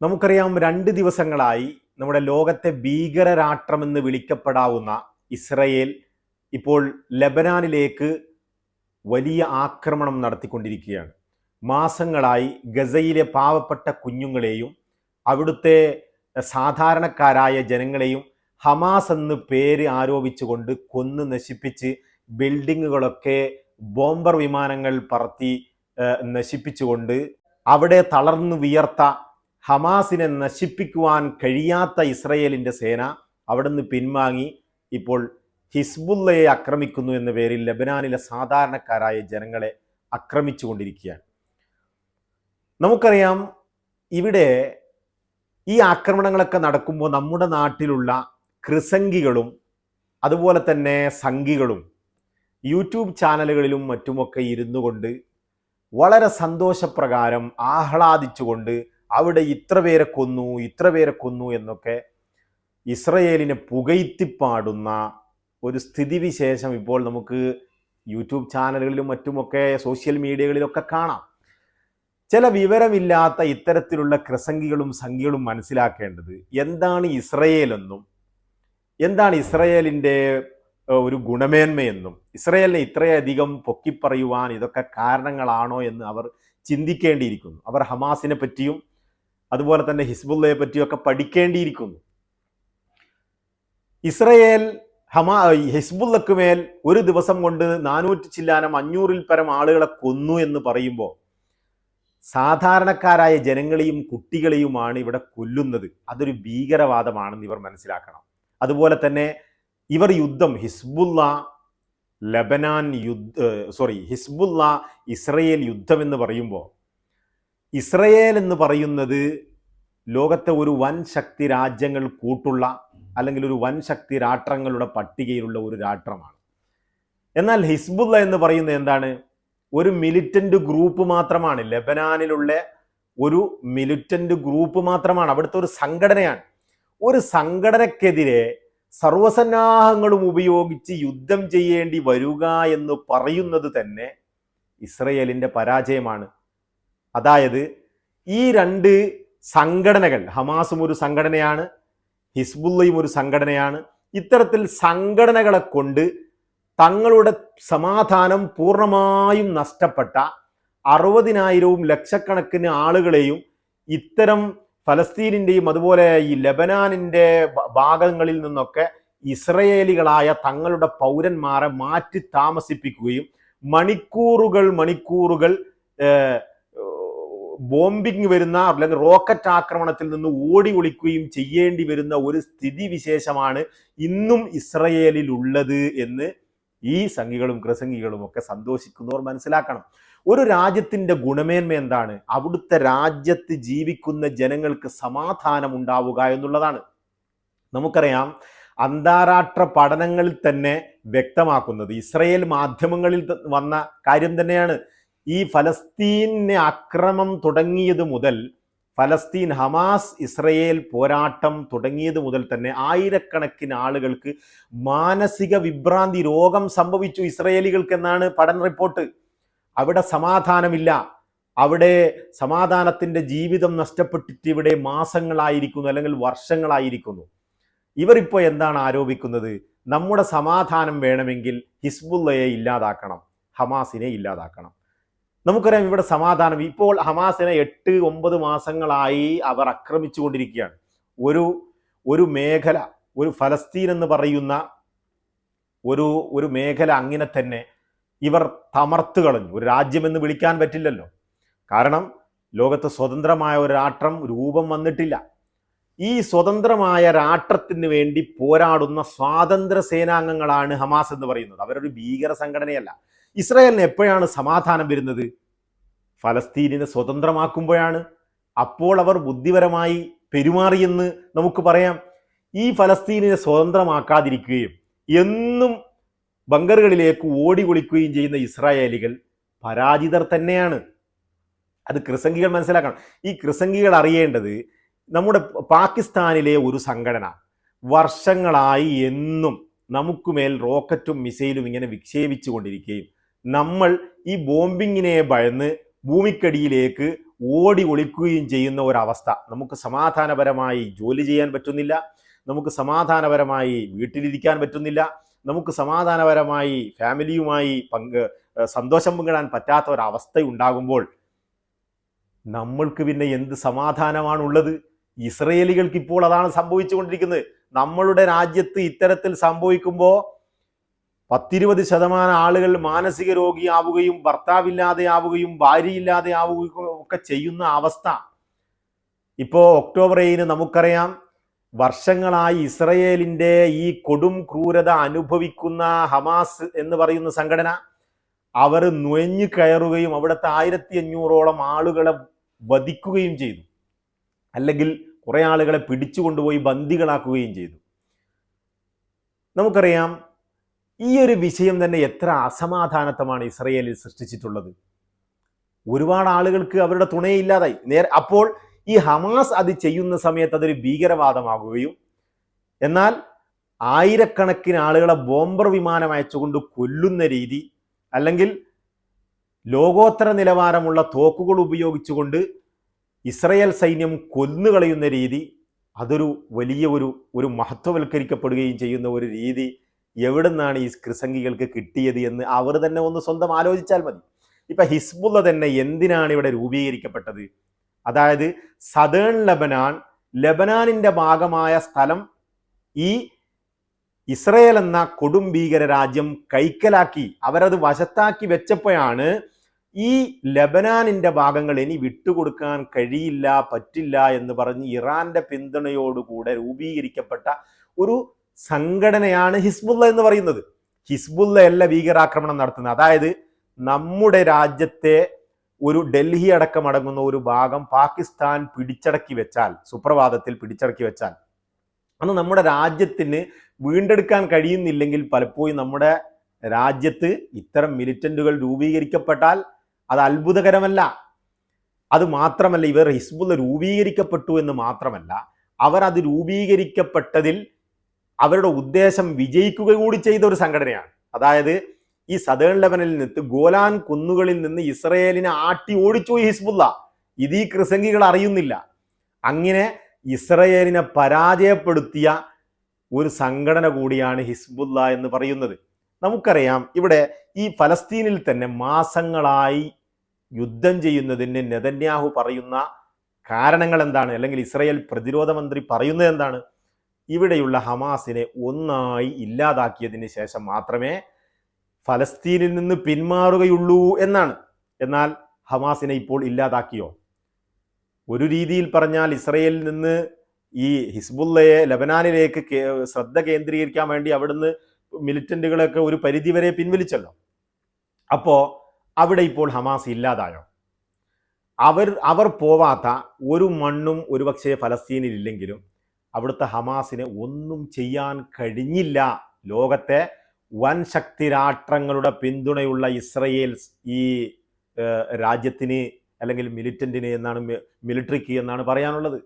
നമുക്കറിയാം രണ്ട് ദിവസങ്ങളായി നമ്മുടെ ലോകത്തെ ഭീകരരാഷ്ട്രമെന്ന് വിളിക്കപ്പെടാവുന്ന ഇസ്രയേൽ ഇപ്പോൾ ലബനാനിലേക്ക് വലിയ ആക്രമണം നടത്തിക്കൊണ്ടിരിക്കുകയാണ്. മാസങ്ങളായി ഗസയിലെ പാവപ്പെട്ട കുഞ്ഞുങ്ങളെയും അവിടുത്തെ സാധാരണക്കാരായ ജനങ്ങളെയും ഹമാസ് എന്ന് പേര് ആരോപിച്ചുകൊണ്ട് കൊന്ന് നശിപ്പിച്ച് ബിൽഡിങ്ങുകളൊക്കെ ബോംബർ വിമാനങ്ങൾ പറത്തി നശിപ്പിച്ചുകൊണ്ട് അവിടെ തളർന്നു വിയർത്ത ഹമാസിനെ നശിപ്പിക്കുവാൻ കഴിയാത്ത ഇസ്രയേലിന്റെ സേന അവിടുന്ന് പിൻവാങ്ങി ഇപ്പോൾ ഹിസ്ബുല്ലയെ ആക്രമിക്കുന്നു എന്ന പേരിൽ ലബനാനിലെ സാധാരണക്കാരായ ജനങ്ങളെ ആക്രമിച്ചു കൊണ്ടിരിക്കുകയാണ് നമുക്കറിയാം ഇവിടെ ഈ ആക്രമണങ്ങളൊക്കെ നടക്കുമ്പോൾ നമ്മുടെ നാട്ടിലുള്ള കൃസംഗികളും അതുപോലെ തന്നെ സംഘികളും യൂട്യൂബ് ചാനലുകളിലും മറ്റുമൊക്കെ ഇരുന്നു കൊണ്ട് വളരെ സന്തോഷപ്രകാരം ആഹ്ലാദിച്ചുകൊണ്ട് അവിടെ ഇത്ര പേരെ കൊന്നു ഇത്ര പേരെ കൊന്നു എന്നൊക്കെ ഇസ്രയേലിനെ പുകയ്ത്തിപ്പാടുന്ന ഒരു സ്ഥിതിവിശേഷം ഇപ്പോൾ നമുക്ക് യൂട്യൂബ് ചാനലുകളിലും മറ്റുമൊക്കെ സോഷ്യൽ മീഡിയകളിലൊക്കെ കാണാം. ചില വിവരമില്ലാത്ത ഇത്തരത്തിലുള്ള ക്രസംഗികളും സംഖ്യകളും മനസ്സിലാക്കേണ്ടത് എന്താണ് ഇസ്രയേലെന്നും എന്താണ് ഇസ്രയേലിന്റെ ഒരു ഗുണമേന്മയെന്നും ഇസ്രയേലിനെ ഇത്രയധികം പൊക്കിപ്പറയുവാൻ ഇതൊക്കെ കാരണങ്ങളാണോ എന്ന് അവർ ചിന്തിക്കേണ്ടിയിരിക്കുന്നു. അവർ ഹമാസിനെ പറ്റിയും അതുപോലെ തന്നെ ഹിസ്ബുള്ളയെ പറ്റിയൊക്കെ പഠിക്കേണ്ടിയിരിക്കുന്നു. ഇസ്രയേൽ ഹമാ ഹിസ്ബുള്ളക്ക് മേൽ ഒരു ദിവസം കൊണ്ട് നാനൂറ്റി ചില്ലാനം അഞ്ഞൂറിൽ പരം ആളുകളെ കൊന്നു എന്ന് പറയുമ്പോൾ സാധാരണക്കാരായ ജനങ്ങളെയും കുട്ടികളെയുമാണ് ഇവിടെ കൊല്ലുന്നത്. അതൊരു ഭീകരവാദമാണെന്ന് ഇവർ മനസ്സിലാക്കണം. അതുപോലെ തന്നെ ഇവർ യുദ്ധം ഹിസ്ബുള്ള ലബനാൻ യുദ്ധ സോറി ഹിസ്ബുള്ള ഇസ്രയേൽ യുദ്ധം എന്ന് പറയുമ്പോൾ ഇസ്രയേൽ എന്ന് പറയുന്നത് ലോകത്തെ ഒരു വൻ ശക്തി രാജ്യങ്ങൾ കൂട്ടുള്ള അല്ലെങ്കിൽ ഒരു വൻ ശക്തി രാഷ്ട്രങ്ങളുടെ പട്ടികയിലുള്ള ഒരു രാഷ്ട്രമാണ്. എന്നാൽ ഹിസ്ബുല്ല എന്ന് പറയുന്നത് എന്താണ്? ഒരു മിലിറ്റന്റ് ഗ്രൂപ്പ് മാത്രമാണ്. ലെബനാനിലുള്ള ഒരു മിലിറ്റന്റ് ഗ്രൂപ്പ് മാത്രമാണ്. അവിടുത്തെ ഒരു സംഘടനയാണ്. ഒരു സംഘടനക്കെതിരെ സർവസന്നാഹങ്ങളും ഉപയോഗിച്ച് യുദ്ധം ചെയ്യേണ്ടി വരിക എന്ന് പറയുന്നത് തന്നെ ഇസ്രയേലിന്റെ പരാജയമാണ്. അതായത് ഈ രണ്ട് സംഘടനകൾ ഹമാസും ഒരു സംഘടനയാണ് ഹിസ്ബുള്ളയും ഒരു സംഘടനയാണ് ഇത്തരത്തിൽ സംഘടനകളെ കൊണ്ട് തങ്ങളുടെ സമാധാനം പൂർണമായും നഷ്ടപ്പെട്ട അറുപതിനായിരവും ലക്ഷക്കണക്കിന് ആളുകളെയും ഇത്തരം ഫലസ്തീനിന്റെയും അതുപോലെ ഈ ലബനാനിന്റെ ഭാഗങ്ങളിൽ നിന്നൊക്കെ ഇസ്രയേലികളായ തങ്ങളുടെ പൗരന്മാരെ മാറ്റി താമസിപ്പിക്കുകയും മണിക്കൂറുകൾ മണിക്കൂറുകൾ ബോംബിംഗ് വരുന്ന അല്ലെങ്കിൽ റോക്കറ്റ് ആക്രമണത്തിൽ നിന്ന് ഓടി ഒളിക്കുകയും ചെയ്യേണ്ടി വരുന്ന ഒരു സ്ഥിതി വിശേഷമാണ് ഇന്നും ഇസ്രയേലിൽ ഉള്ളത് എന്ന് ഈ സംഘികളും പ്രസംഗികളും ഒക്കെ സന്തോഷിക്കുന്നവർ മനസ്സിലാക്കണം. ഒരു രാജ്യത്തിന്റെ ഗുണമേന്മ എന്താണ്? അവിടുത്തെ രാജ്യത്ത് ജീവിക്കുന്ന ജനങ്ങൾക്ക് സമാധാനം ഉണ്ടാവുക എന്നുള്ളതാണ്. നമുക്കറിയാം അന്താരാഷ്ട്ര പഠനങ്ങളിൽ തന്നെ വ്യക്തമാക്കുന്നത്. ഇസ്രയേൽ മാധ്യമങ്ങളിൽ വന്ന കാര്യം തന്നെയാണ്. ഈ ഫലസ്തീനെ അക്രമം തുടങ്ങിയത് മുതൽ ഫലസ്തീൻ ഹമാസ് ഇസ്രയേൽ പോരാട്ടം തുടങ്ങിയത് മുതൽ തന്നെ ആയിരക്കണക്കിന് ആളുകൾക്ക് മാനസിക വിഭ്രാന്തി രോഗം സംഭവിച്ചു ഇസ്രയേലികൾക്ക് എന്നാണ് പഠന റിപ്പോർട്ട്. അവിടെ സമാധാനമില്ല. അവിടെ സമാധാനത്തിന്റെ ജീവിതം നഷ്ടപ്പെട്ടിട്ട് ഇവിടെ മാസങ്ങളായിരിക്കുന്നു അല്ലെങ്കിൽ വർഷങ്ങളായിരിക്കുന്നു. ഇവരിപ്പോൾ എന്താണ് ആരോപിക്കുന്നത്? നമ്മുടെ സമാധാനം വേണമെങ്കിൽ ഹിസ്ബുള്ളയെ ഇല്ലാതാക്കണം ഹമാസിനെ ഇല്ലാതാക്കണം. നമുക്കറിയാം ഇവിടെ സമാധാനം. ഇപ്പോൾ ഹമാസിനെ എട്ട് ഒമ്പത് മാസങ്ങളായി അവർ ആക്രമിച്ചുകൊണ്ടിരിക്കുകയാണ്. ഒരു ഒരു മേഖല ഒരു ഫലസ്തീൻ എന്ന് പറയുന്ന ഒരു ഒരു മേഖല അങ്ങനെ തന്നെ ഇവർ തമർത്ത് കളഞ്ഞു. ഒരു രാജ്യമെന്ന് വിളിക്കാൻ പറ്റില്ലല്ലോ. കാരണം ലോകത്ത് സ്വതന്ത്രമായ ഒരു രാഷ്ട്രം രൂപം വന്നിട്ടില്ല. ഈ സ്വതന്ത്രമായ രാഷ്ട്രത്തിന് വേണ്ടി പോരാടുന്ന സ്വാതന്ത്ര്യ സേനാംഗങ്ങളാണ് ഹമാസ് എന്ന് പറയുന്നത്. അവരൊരു ഭീകര സംഘടനയല്ല ഇസ്രായേലിന് എപ്പോഴാണ് സമാധാനം വരുന്നത്? ഫലസ്തീനിനെ സ്വതന്ത്രമാക്കുമ്പോഴാണ്. അപ്പോൾ അവർ ബുദ്ധിപരമായി പെരുമാറിയെന്ന് നമുക്ക് പറയാം. ഈ ഫലസ്തീനിനെ സ്വതന്ത്രമാക്കാതിരിക്കുകയും എന്നും ബങ്കറുകളിലേക്ക് ഓടി കുളിക്കുകയും ചെയ്യുന്ന ഇസ്രായേലികൾ പരാജിതർ തന്നെയാണ്. അത് ക്രിസംഗികൾ മനസ്സിലാക്കണം. ഈ ക്രിസംഗികൾ അറിയേണ്ടത് നമ്മുടെ പാകിസ്ഥാനിലെ ഒരു സംഘടന. വർഷങ്ങളായി എന്നും നമുക്ക് നമുക്കുമേൽ റോക്കറ്റും മിസൈലും ഇങ്ങനെ വിക്ഷേപിച്ചു കൊണ്ടിരിക്കുകയും നമ്മൾ ഈ ബോംബിങ്ങിനെ ഭയന്ന് ഭൂമിക്കടിയിലേക്ക് ഓടി ഒളിക്കുകയും ചെയ്യുന്ന ഒരവസ്ഥ. നമുക്ക് സമാധാനപരമായി ജോലി ചെയ്യാൻ പറ്റുന്നില്ല. നമുക്ക് സമാധാനപരമായി വീട്ടിലിരിക്കാൻ പറ്റുന്നില്ല. നമുക്ക് സമാധാനപരമായി ഫാമിലിയുമായി പങ്ക് സന്തോഷം പങ്കിടാൻ പറ്റാത്ത ഒരവസ്ഥ ഉണ്ടാകുമ്പോൾ നമ്മൾക്ക് പിന്നെ എന്ത് സമാധാനമാണുള്ളത്? ഇസ്രയേലികൾക്ക് ഇപ്പോൾ അതാണ് സംഭവിച്ചുകൊണ്ടിരിക്കുന്നത്. നമ്മളുടെ രാജ്യത്ത് ഇത്തരത്തിൽ സംഭവിക്കുമ്പോൾ പത്തിരുപത് ശതമാനം ആളുകൾ മാനസിക രോഗിയാവുകയും ഭർത്താവില്ലാതെ ആവുകയും ഭാര്യയില്ലാതെ ആവുകയും ഒക്കെ ചെയ്യുന്ന അവസ്ഥ. ഇപ്പോൾ ഒക്ടോബർ ഏഴിന് നമുക്കറിയാം വർഷങ്ങളായി ഇസ്രയേലിന്റെ ഈ കൊടും ക്രൂരത അനുഭവിക്കുന്ന ഹമാസ് എന്ന് പറയുന്ന സംഘടന അവർ നുഴഞ്ഞു കയറുകയും അവിടുത്തെ ആയിരത്തി അഞ്ഞൂറോളം ആളുകളെ വധിക്കുകയും ചെയ്തു. അല്ലെങ്കിൽ കുറേ ആളുകളെ പിടിച്ചുകൊണ്ടുപോയി ബന്ദികളാക്കുകയും ചെയ്തു. നമുക്കറിയാം ഈ ഒരു വിഷയം തന്നെ എത്ര അസമാധാനത്വമാണ് ഇസ്രയേലിൽ സൃഷ്ടിച്ചിട്ടുള്ളത്. ഒരുപാട് ആളുകൾക്ക് അവരുടെ തുണയില്ലാതായി. നേരെ അപ്പോൾ ഈ ഹമാസ് അത് ചെയ്യുന്ന സമയത്ത് അതൊരു ഭീകരവാദമാകുകയും എന്നാൽ ആയിരക്കണക്കിന് ആളുകളെ ബോംബർ വിമാനം അയച്ചുകൊണ്ട് കൊല്ലുന്ന രീതി അല്ലെങ്കിൽ ലോകോത്തര നിലവാരമുള്ള തോക്കുകൾ ഉപയോഗിച്ചുകൊണ്ട് ഇസ്രയേൽ സൈന്യം കൊന്നുകളയുന്ന രീതി അതൊരു വലിയ ഒരു ഒരു മഹത്വവൽക്കരിക്കപ്പെടുകയും ചെയ്യുന്ന ഒരു രീതി എവിടെ നിന്നാണ് ഈ കൃസംഗികൾക്ക് കിട്ടിയത് എന്ന് അവർ തന്നെ ഒന്ന് സ്വന്തം ആലോചിച്ചാൽ മതി. ഇപ്പൊ ഹിസ്ബുള്ള തന്നെ എന്തിനാണ് ഇവിടെ രൂപീകരിക്കപ്പെട്ടത്? അതായത് സദേൺ ലബനാൻ ലബനാനിന്റെ ഭാഗമായ സ്ഥലം ഈ ഇസ്രയേൽ എന്ന കൊടും ഭീകര രാജ്യം കൈക്കലാക്കി അവരത് വശത്താക്കി വെച്ചപ്പോഴാണ് ഈ ലബനാനിന്റെ ഭാഗങ്ങൾ ഇനി വിട്ടുകൊടുക്കാൻ കഴിയില്ല പറ്റില്ല എന്ന് പറഞ്ഞ് ഇറാന്റെ പിന്തുണയോടുകൂടെ രൂപീകരിക്കപ്പെട്ട ഒരു സംഘടനയാണ് ഹിസ്ബുല്ല എന്ന് പറയുന്നത്. ഹിസ്ബുള്ള അല്ല ഭീകരാക്രമണം നടത്തുന്നത്. അതായത് നമ്മുടെ രാജ്യത്തെ ഒരു ഡൽഹി അടക്കം അടങ്ങുന്ന ഒരു ഭാഗം പാകിസ്ഥാൻ പിടിച്ചടക്കി വെച്ചാൽ സുപ്രഭാതത്തിൽ പിടിച്ചടക്കി വെച്ചാൽ അന്ന് നമ്മുടെ രാജ്യത്തിന് വീണ്ടെടുക്കാൻ കഴിയുന്നില്ലെങ്കിൽ പലപ്പോഴും നമ്മുടെ രാജ്യത്ത് ഇത്തരം മിലിറ്റന്റുകൾ രൂപീകരിക്കപ്പെട്ടാൽ അത് അത്ഭുതകരമല്ല. അത് മാത്രമല്ല ഇവർ ഹിസ്ബുള്ള രൂപീകരിക്കപ്പെട്ടു എന്ന് മാത്രമല്ല അവർ അത് രൂപീകരിക്കപ്പെട്ടതിൽ അവരുടെ ഉദ്ദേശം വിജയിക്കുക കൂടി ചെയ്ത ഒരു സംഘടനയാണ്. അതായത് ഈ സദേൺ ലെബനിൽ നിന്ന് ഗോലാൻ കുന്നുകളിൽ നിന്ന് ഇസ്രയേലിനെ ആട്ടി ഓടിച്ചു ഹിസ്ബുല്ല. ഇത് ഈ ക്രിസംഗികൾ അറിയുന്നില്ല. അങ്ങനെ ഇസ്രയേലിനെ പരാജയപ്പെടുത്തിയ ഒരു സംഘടന കൂടിയാണ് ഹിസ്ബുല്ല എന്ന് പറയുന്നത്. നമുക്കറിയാം ഇവിടെ ഈ ഫലസ്തീനിൽ തന്നെ മാസങ്ങളായി യുദ്ധം ചെയ്യുന്നതിന് നെതന്യാഹു പറയുന്ന കാരണങ്ങൾ എന്താണ്? അല്ലെങ്കിൽ ഇസ്രയേൽ പ്രതിരോധ മന്ത്രി പറയുന്നത് എന്താണ്? ഇവിടെയുള്ള ഹമാസിനെ ഒന്നായി ഇല്ലാതാക്കിയതിന് ശേഷം മാത്രമേ ഫലസ്തീനിൽ നിന്ന് പിന്മാറുകയുള്ളൂ എന്നാണ്. എന്നാൽ ഹമാസിനെ ഇപ്പോൾ ഇല്ലാതാക്കിയോ? ഒരു രീതിയിൽ പറഞ്ഞാൽ ഇസ്രയേലിൽ നിന്ന് ഈ ഹിസ്ബുള്ളയെ ലബനാനിലേക്ക് ശ്രദ്ധ കേന്ദ്രീകരിക്കാൻ വേണ്ടി അവിടുന്ന് മിലിറ്റന്റുകളൊക്കെ ഒരു പരിധിവരെ പിൻവലിച്ചല്ലോ. അപ്പോൾ അവിടെ ഇപ്പോൾ ഹമാസ് ഇല്ലാതായോ? അവർ അവർ പോവാത്ത ഒരു മണ്ണും ഒരുപക്ഷെ ഫലസ്തീനിൽ ഇല്ലെങ്കിലും അവിടുത്തെ ഹമാസിന് ഒന്നും ചെയ്യാൻ കഴിഞ്ഞില്ല. ലോകത്തെ വൻ ശക്തി രാഷ്ട്രങ്ങളുടെ പിന്തുണയുള്ള ഇസ്രയേൽ ഈ രാജ്യത്തിന് അല്ലെങ്കിൽ മിലിറ്റന്റിന് എന്നാണ് മിലിറ്ററിക്ക് എന്നാണ് പറയാനുള്ളത്.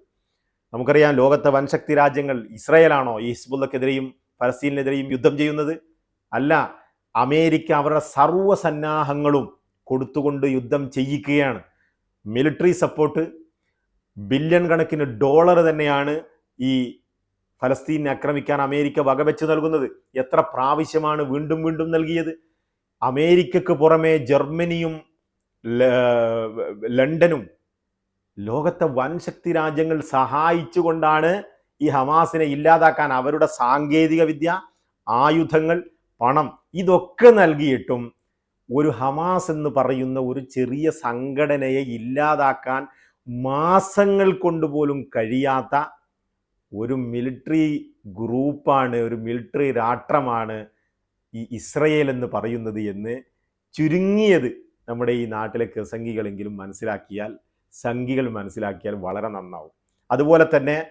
നമുക്കറിയാം ലോകത്തെ വൻശക്തി രാജ്യങ്ങൾ ഇസ്രയേലാണോ? ഈസ്ബുള്ളക്കെതിരെയും ഹിസ്ബുള്ളക്കെതിരെയും യുദ്ധം ചെയ്യുന്നത്? അല്ല അമേരിക്ക അവരുടെ സർവസന്നാഹങ്ങളും കൊടുത്തുകൊണ്ട് യുദ്ധം ചെയ്യിക്കുകയാണ്. മിലിറ്ററി സപ്പോർട്ട് ബില്യൺ കണക്കിന് ഡോളർ തന്നെയാണ് ഈ ഫലസ്തീനെ ആക്രമിക്കാൻ അമേരിക്ക വകവെച്ച് നൽകുന്നത്? എത്ര പ്രാവശ്യമാണ് വീണ്ടും വീണ്ടും നൽകിയത്? അമേരിക്കക്ക് പുറമെ ജർമ്മനിയും ലണ്ടനും ലോകത്തെ വൻ ശക്തി രാജ്യങ്ങൾ സഹായിച്ചുകൊണ്ടാണ് ഈ ഹമാസിനെ ഇല്ലാതാക്കാൻ അവരുടെ സാങ്കേതിക വിദ്യ ആയുധങ്ങൾ പണം ഇതൊക്കെ നൽകിയിട്ടും ഒരു ഹമാസ് എന്ന് പറയുന്ന ഒരു ചെറിയ സംഘടനയെ ഇല്ലാതാക്കാൻ മാസങ്ങൾ കൊണ്ടുപോലും കഴിയാത്ത ഒരു മിലിറ്ററി ഗ്രൂപ്പാണ് ഒരു മിലിറ്ററി രാഷ്ട്രമാണ് ഈ ഇസ്രയേൽ എന്ന് പറയുന്നത് എന്ന് ചുരുങ്ങിയത് നമ്മുടെ ഈ നാട്ടിലെ ക്രിസംഗികളെങ്കിലും മനസ്സിലാക്കിയാൽ സംഘികൾ മനസ്സിലാക്കിയാൽ വളരെ നന്നാവും. അതുപോലെ തന്നെ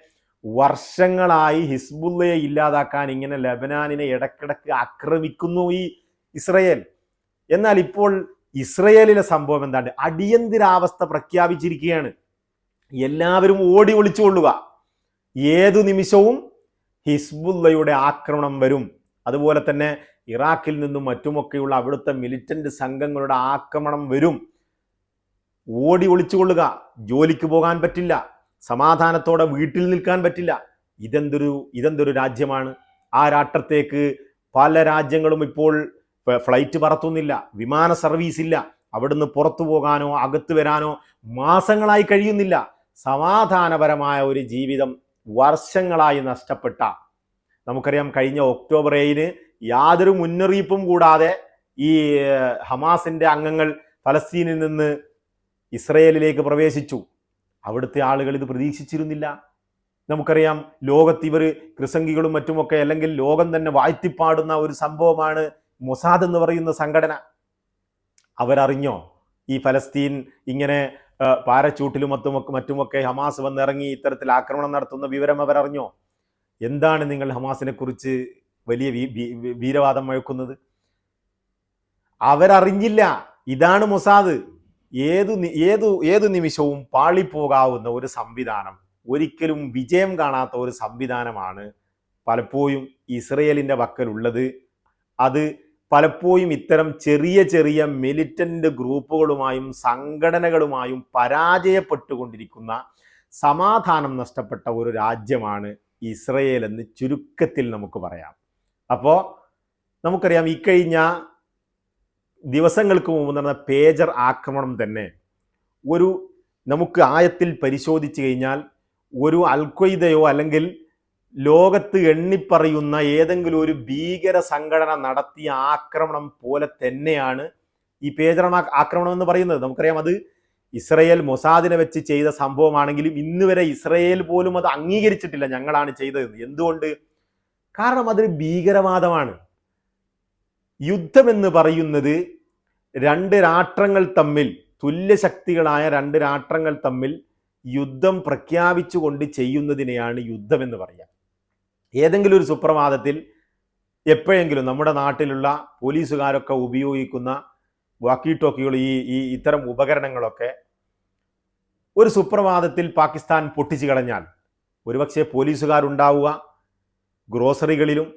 വർഷങ്ങളായി ഹിസ്ബുള്ളയെ ഇല്ലാതാക്കാൻ ഇങ്ങനെ ലബനാനിനെ ഇടക്കിടക്ക് ആക്രമിക്കുന്നു ഈ ഇസ്രയേൽ. എന്നാൽ ഇപ്പോൾ ഇസ്രയേലിലെ സംഭവം എന്താണ്? അടിയന്തരാവസ്ഥ പ്രഖ്യാപിച്ചിരിക്കുകയാണ്. എല്ലാവരും ഓടി ഒളിച്ചുകൊള്ളുക ഏതു നിമിഷവും ഹിസ്ബുല്ലയുടെ ആക്രമണം വരും. അതുപോലെ തന്നെ ഇറാഖിൽ നിന്നും മറ്റുമൊക്കെയുള്ള അവിടുത്തെ മിലിറ്റന്റ് സംഘങ്ങളുടെ ആക്രമണം വരും. ഓടി ഒളിച്ചുകൊള്ളുക. ജോലിക്ക് പോകാൻ പറ്റില്ല. സമാധാനത്തോടെ വീട്ടിൽ നിൽക്കാൻ പറ്റില്ല. ഇതെന്തൊരു ഇതെന്തൊരു രാജ്യമാണ്? ആ രാഷ്ട്രത്തേക്ക് പല രാജ്യങ്ങളും ഇപ്പോൾ ഫ്ലൈറ്റ് പറത്തുന്നില്ല. വിമാന സർവീസ് ഇല്ല. അവിടുന്ന് പുറത്തു പോകാനോ അകത്ത് വരാനോ മാസങ്ങളായി കഴിയുന്നില്ല. സമാധാനപരമായ ഒരു ജീവിതം വർഷങ്ങളായി നഷ്ടപ്പെട്ട നമുക്കറിയാം കഴിഞ്ഞ ഒക്ടോബർ ഏഴിന് യാതൊരു മുന്നറിയിപ്പും കൂടാതെ ഈ ഹമാസിന്റെ അംഗങ്ങൾ ഫലസ്തീനിൽ നിന്ന് ഇസ്രയേലിലേക്ക് പ്രവേശിച്ചു. അവിടുത്തെ ആളുകൾ ഇത് പ്രതീക്ഷിച്ചിരുന്നില്ല. നമുക്കറിയാം ലോകത്ത് ഇവർ ക്രിസംഗികളും മറ്റുമൊക്കെ അല്ലെങ്കിൽ ലോകം തന്നെ വാഴ്ത്തിപ്പാടുന്ന ഒരു സംഭവമാണ് മൊസാദ് എന്ന് പറയുന്ന സംഘടന. അവരറിഞ്ഞോ ഈ ഫലസ്തീൻ ഇങ്ങനെ പാരച്ചൂട്ടിലും മറ്റുമൊക്കെ മറ്റുമൊക്കെ ഹമാസ് വന്നിറങ്ങി ഇത്തരത്തിൽ ആക്രമണം നടത്തുന്ന വിവരം അവരറിഞ്ഞോ? എന്താണ് നിങ്ങൾ ഹമാസിനെ കുറിച്ച് വലിയ വീരവാദം മുഴക്കുന്നത് അവരറിഞ്ഞില്ല. ഇതാണ് മൊസാദ്. ഏതു ഏതു ഏതു നിമിഷവും പാളിപ്പോകാവുന്ന ഒരു സംവിധാനം ഒരിക്കലും വിജയം കാണാത്ത ഒരു സംവിധാനമാണ് പലപ്പോഴും ഇസ്രയേലിന്റെ വക്കലുള്ളത്. അത് പലപ്പോഴും ഇത്തരം ചെറിയ ചെറിയ മിലിറ്റന്റ് ഗ്രൂപ്പുകളുമായും സംഘടനകളുമായും പരാജയപ്പെട്ടുകൊണ്ടിരിക്കുന്ന സമാധാനം നഷ്ടപ്പെട്ട ഒരു രാജ്യമാണ് ഇസ്രയേൽ എന്ന് ചുരുക്കത്തിൽ നമുക്ക് പറയാം. അപ്പോൾ നമുക്കറിയാം ഇക്കഴിഞ്ഞ ദിവസങ്ങൾക്ക് മുമ്പ് നടന്ന പേജർ ആക്രമണം തന്നെ ഒരു നമുക്ക് ആയത്തിൽ പരിശോധിച്ചു കഴിഞ്ഞാൽ ഒരു അൽക്വയ്ദയോ അല്ലെങ്കിൽ ലോകത്ത് എണ്ണിപ്പറയുന്ന ഏതെങ്കിലും ഒരു ഭീകര സംഘടന നടത്തിയ ആക്രമണം പോലെ തന്നെയാണ് ഈ പേജറണ ആക്രമണം എന്ന് പറയുന്നത്. നമുക്കറിയാം അത് ഇസ്രയേൽ മൊസാദിനെ വെച്ച് ചെയ്ത സംഭവമാണെങ്കിലും ഇന്ന് വരെ ഇസ്രയേൽ പോലും അത് അംഗീകരിച്ചിട്ടില്ല ഞങ്ങളാണ് ചെയ്തത് എന്തുകൊണ്ട്? കാരണം അതൊരു ഭീകരവാദമാണ്. യുദ്ധം എന്ന് പറയുന്നത് രണ്ട് രാഷ്ട്രങ്ങൾ തമ്മിൽ തുല്യശക്തികളായ രണ്ട് രാഷ്ട്രങ്ങൾ തമ്മിൽ യുദ്ധം പ്രഖ്യാപിച്ചുകൊണ്ട് ചെയ്യുന്നതിനെയാണ് യുദ്ധമെന്ന് പറയുക. ഏതെങ്കിലും ഒരു സുപ്രഭാതത്തിൽ എപ്പോഴെങ്കിലും നമ്മുടെ നാട്ടിലുള്ള പോലീസുകാരൊക്കെ ഉപയോഗിക്കുന്ന വാക്കി ടോക്കികൾ ഈ ഈ ഇത്തരം ഉപകരണങ്ങളൊക്കെ ഒരു സുപ്രഭാതത്തിൽ പാകിസ്ഥാൻ പൊട്ടിച്ചു കളഞ്ഞാൽ ഒരുപക്ഷെ പോലീസുകാരുണ്ടാവുക ഗ്രോസറികളിലും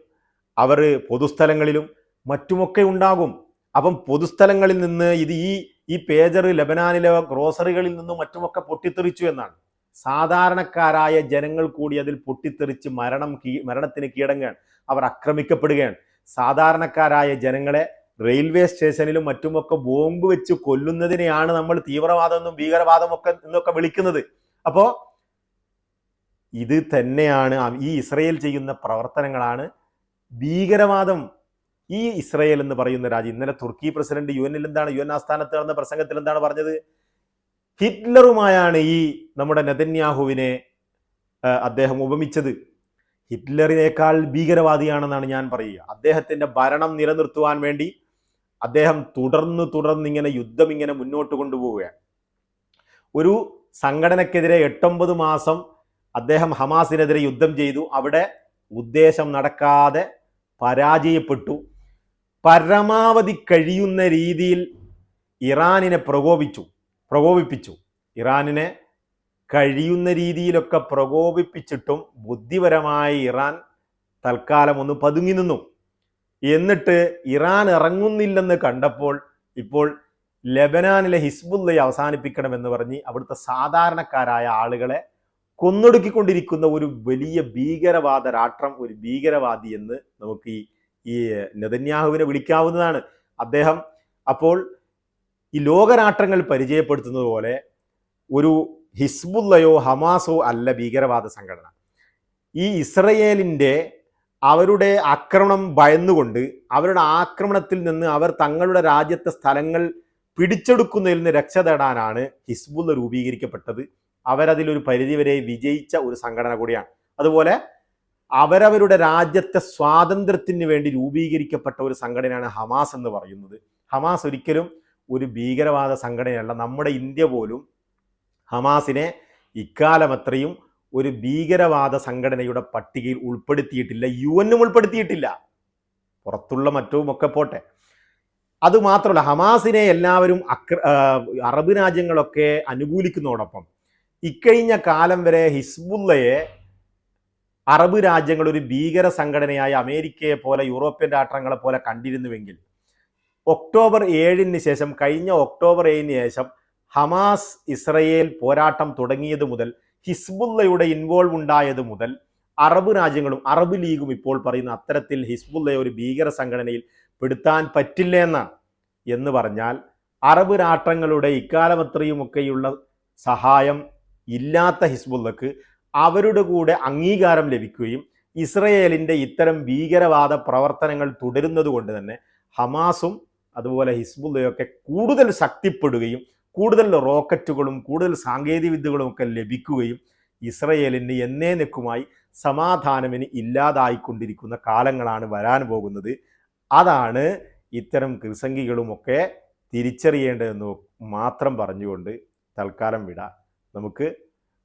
അവർ പൊതുസ്ഥലങ്ങളിലും മറ്റുമൊക്കെ ഉണ്ടാകും. അപ്പം പൊതുസ്ഥലങ്ങളിൽ നിന്ന് ഇത് ഈ ഈ പേജർ ലബനാനിലെ ഗ്രോസറികളിൽ നിന്നും മറ്റുമൊക്കെ പൊട്ടിത്തെറിച്ചു എന്നാണ്. സാധാരണക്കാരായ ജനങ്ങൾ കൂടി അതിൽ പൊട്ടിത്തെറിച്ച് മരണം കീ മരണത്തിന് കീഴടങ്ങുകയാണ്. അവർ ആക്രമിക്കപ്പെടുകയാണ്. സാധാരണക്കാരായ ജനങ്ങളെ റെയിൽവേ സ്റ്റേഷനിലും മറ്റുമൊക്കെ ബോംബ് വെച്ച് കൊല്ലുന്നതിനെയാണ് നമ്മൾ തീവ്രവാദം എന്നും ഭീകരവാദം ഒക്കെ എന്നൊക്കെ വിളിക്കുന്നത്. അപ്പോ ഇത് തന്നെയാണ് ഈ ഇസ്രയേൽ ചെയ്യുന്ന പ്രവർത്തനങ്ങളാണ് ഭീകരവാദം. ഈ ഇസ്രയേൽ എന്ന് പറയുന്ന രാജ്യം ഇന്നലെ തുർക്കി പ്രസിഡന്റ് യു എൻ എന്താണ് യു എൻ ആസ്ഥാനത്ത് നടന്ന പ്രസംഗത്തിൽ എന്താണ് പറഞ്ഞത്? ഹിറ്റ്ലറുമായാണ് ഈ നമ്മുടെ നെതന്യാഹുവിനെ അദ്ദേഹം ഉപമിച്ചത്. ഹിറ്റ്ലറിനേക്കാൾ ഭീകരവാദിയാണെന്നാണ് ഞാൻ പറയുക. അദ്ദേഹത്തിന്റെ ഭരണം നിലനിർത്തുവാൻ വേണ്ടി അദ്ദേഹം തുടർന്ന് തുടർന്ന് ഇങ്ങനെ യുദ്ധം ഇങ്ങനെ മുന്നോട്ട് കൊണ്ടുപോവുകയാണ്. ഒരു സംഘടനക്കെതിരെ എട്ടൊമ്പത് മാസം അദ്ദേഹം ഹമാസിനെതിരെ യുദ്ധം ചെയ്തു. അവിടെ ഉദ്ദേശം നടക്കാതെ പരാജയപ്പെട്ടു. പരമാവധി കഴിയുന്ന രീതിയിൽ ഇറാനിനെ പ്രകോപിച്ചു. പ്രകോപിപ്പിച്ചു. ഇറാനിനെ കഴിയുന്ന രീതിയിലൊക്കെ പ്രകോപിപ്പിച്ചിട്ടും ബുദ്ധിപരമായി ഇറാൻ തൽക്കാലം ഒന്ന് പതുങ്ങി നിന്നു. എന്നിട്ട് ഇറാൻ ഇറങ്ങുന്നില്ലെന്ന് കണ്ടപ്പോൾ ഇപ്പോൾ ലബനാനിലെ ഹിസ്ബുല്ലയെ അവസാനിപ്പിക്കണമെന്ന് പറഞ്ഞ് അവിടുത്തെ സാധാരണക്കാരായ ആളുകളെ കൊന്നൊടുക്കിക്കൊണ്ടിരിക്കുന്ന ഒരു വലിയ ഭീകരവാദ രാഷ്ട്രം ഒരു ഭീകരവാദി എന്ന് നമുക്ക് ഈ നെതന്യാഹുവിനെ വിളിക്കാവുന്നതാണ്. അദ്ദേഹം അപ്പോൾ ഈ ലോകരാഷ്ട്രങ്ങൾ പരിചയപ്പെടുത്തുന്നത് പോലെ ഒരു ഹിസ്ബുല്ലയോ ഹമാസോ അല്ല ഭീകരവാദ സംഘടന. ഈ ഇസ്രയേലിന്റെ അവരുടെ ആക്രമണം ഭയന്നുകൊണ്ട് അവരുടെ ആക്രമണത്തിൽ നിന്ന് അവർ തങ്ങളുടെ രാജ്യത്തെ സ്ഥലങ്ങൾ പിടിച്ചെടുക്കുന്നതിൽ നിന്ന് രക്ഷ തേടാനാണ് ഹിസ്ബുല്ല രൂപീകരിക്കപ്പെട്ടത്. അവരതിലൊരു പരിധിവരെ വിജയിച്ച ഒരു സംഘടന കൂടിയാണ്. അതുപോലെ അവരവരുടെ രാജ്യത്തെ സ്വാതന്ത്ര്യത്തിന് വേണ്ടി രൂപീകരിക്കപ്പെട്ട ഒരു സംഘടനയാണ് ഹമാസ് എന്ന് പറയുന്നത്. ഹമാസ് ഒരിക്കലും ഒരു ഭീകരവാദ സംഘടനയല്ല. നമ്മുടെ ഇന്ത്യ പോലും ഹമാസിനെ ഇക്കാലമത്രയും ഒരു ഭീകരവാദ സംഘടനയുടെ പട്ടികയിൽ ഉൾപ്പെടുത്തിയിട്ടില്ല. യു എന്നും ഉൾപ്പെടുത്തിയിട്ടില്ല. പുറത്തുള്ള മറ്റുമൊക്കെ പോട്ടെ. അതുമാത്രമല്ല ഹമാസിനെ എല്ലാവരും അക്ര അറബ് രാജ്യങ്ങളൊക്കെ അനുകൂലിക്കുന്നതോടൊപ്പം ഇക്കഴിഞ്ഞ കാലം വരെ ഹിസ്ബുള്ളയെ അറബ് രാജ്യങ്ങൾ ഒരു ഭീകര സംഘടനയായി അമേരിക്കയെ പോലെ യൂറോപ്യൻ രാഷ്ട്രങ്ങളെ പോലെ കണ്ടിരുന്നുവെങ്കിൽ ഒക്ടോബർ ഏഴിന് ശേഷം കഴിഞ്ഞ ഒക്ടോബർ ഏഴിന് ശേഷം ഹമാസ് ഇസ്രയേൽ പോരാട്ടം തുടങ്ങിയത് മുതൽ ഹിസ്ബുള്ളയുടെ ഇൻവോൾവ് ഉണ്ടായത് മുതൽ അറബ് രാജ്യങ്ങളും അറബ് ലീഗും ഇപ്പോൾ പറയുന്ന അത്തരത്തിൽ ഹിസ്ബുള്ളയെ ഒരു ഭീകര സംഘടനയിൽ പെടുത്താൻ പറ്റില്ല എന്നാണ്. എന്ന് പറഞ്ഞാൽ അറബ് രാഷ്ട്രങ്ങളുടെ ഇക്കാലമത്രയുമൊക്കെയുള്ള സഹായം ഇല്ലാത്ത ഹിസ്ബുള്ളക്ക് അവരുടെ കൂടെ അംഗീകാരം ലഭിക്കുകയും ഇസ്രയേലിന്റെ ഇത്തരം ഭീകരവാദ പ്രവർത്തനങ്ങൾ തുടരുന്നത് കൊണ്ട് തന്നെ ഹമാസും അതുപോലെ ഹിസ്ബുള്ളയൊക്കെ കൂടുതൽ ശക്തിപ്പെടുകയും കൂടുതൽ റോക്കറ്റുകളും കൂടുതൽ സാങ്കേതിക വിദ്യകളും ഒക്കെ ലഭിക്കുകയും ഇസ്രയേലിന് എന്നേനെക്കുമായി സമാധാനമിന് ഇല്ലാതായിക്കൊണ്ടിരിക്കുന്ന കാലങ്ങളാണ് വരാൻ പോകുന്നത്. അതാണ് ഇത്തരം കൃസംഗികളുമൊക്കെ തിരിച്ചറിയേണ്ടതെന്ന് മാത്രം പറഞ്ഞുകൊണ്ട് തൽക്കാലം വിടാം. നമുക്ക്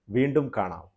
വീണ്ടും കാണാം.